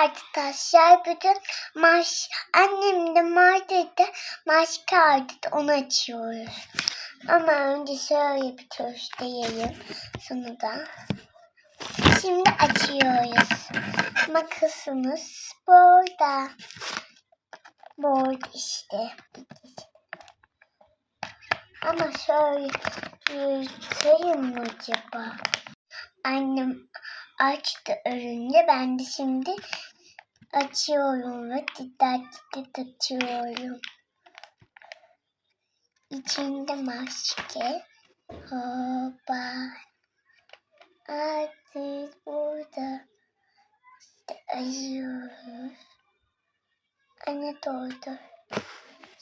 arkadaşlar bütün maş annem de markette maske aldı onu açıyoruz. Ama önce şöyle bir köşteyeyim. Sonra da şimdi açıyoruz. Makasımız burada. Burada işte. Ama şöyle yürüteyim mi acaba? Annem açtı ürünü. Ben de şimdi açıyorum ve dikkatli açıyorum. İçinde maske. Hoppa. Artık burada. İşte açıyoruz. Anne doğdu.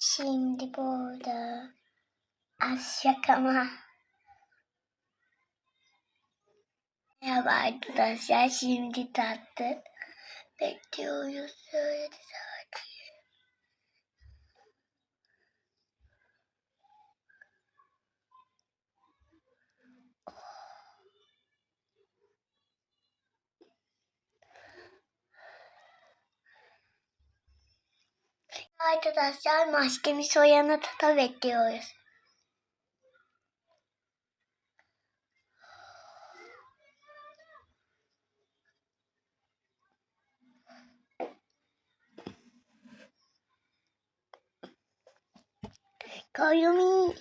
Şimdi burada. Az şakama. Merhaba arkadaşlar. Şimdi tatlı. Bekliyoruz. Şöyle de sakin. Arkadaşlar maskemi soyana tata bekliyoruz. Koyumi.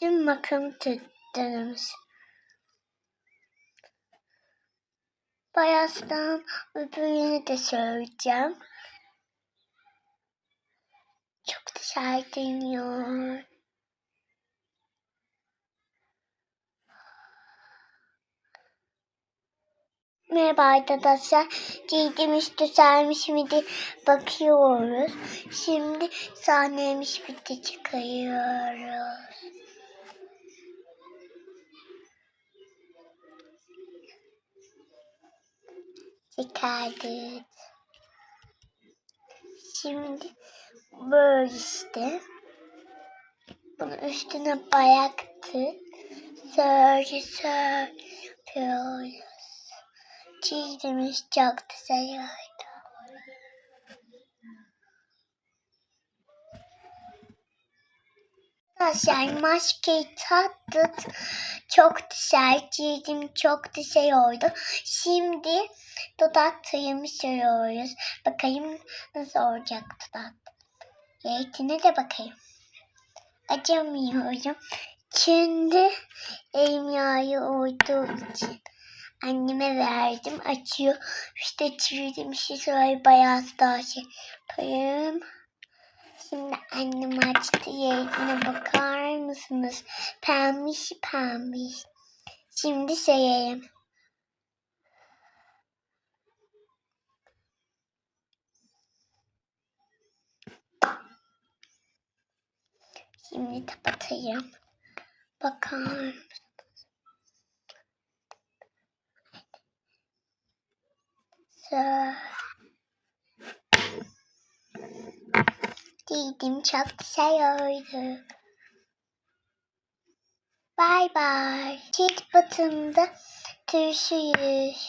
Tüm bakım tutturmuş. Bayazdan öbürünü de söyleyeceğim. Çok dışarı dönüyor. Merhaba arkadaşlar. Cildim hiç düzelmiş mi diye bakıyoruz. Şimdi sahnemiş bitti çıkıyoruz. Çıkardık. Şimdi böyle işte. Bunun üstüne bayaktık. Şöyle şöyle yapıyoruz. Cildimiz çok güzel oldu. Arkadaşlar maskeyi taktık. Çok güzel. Cildim çok güzel oldu. Şimdi dudak tığımı sürüyoruz. Bakayım nasıl olacak dudak. Zeytine de bakayım. Acımıyorum. Şimdi elim yağı olduğu için anneme verdim. Açıyor. İşte çiğdim işi sonra bayağı daha şey yapayım. Şimdi annem açtı yerine bakar mısınız? Pembiş pembiş. Şimdi sayayım. Şimdi kapatayım. Bakar mısınız? Şöyle. Giydim çok güzel oldu. Bye bye. Çift batında görüşürüz.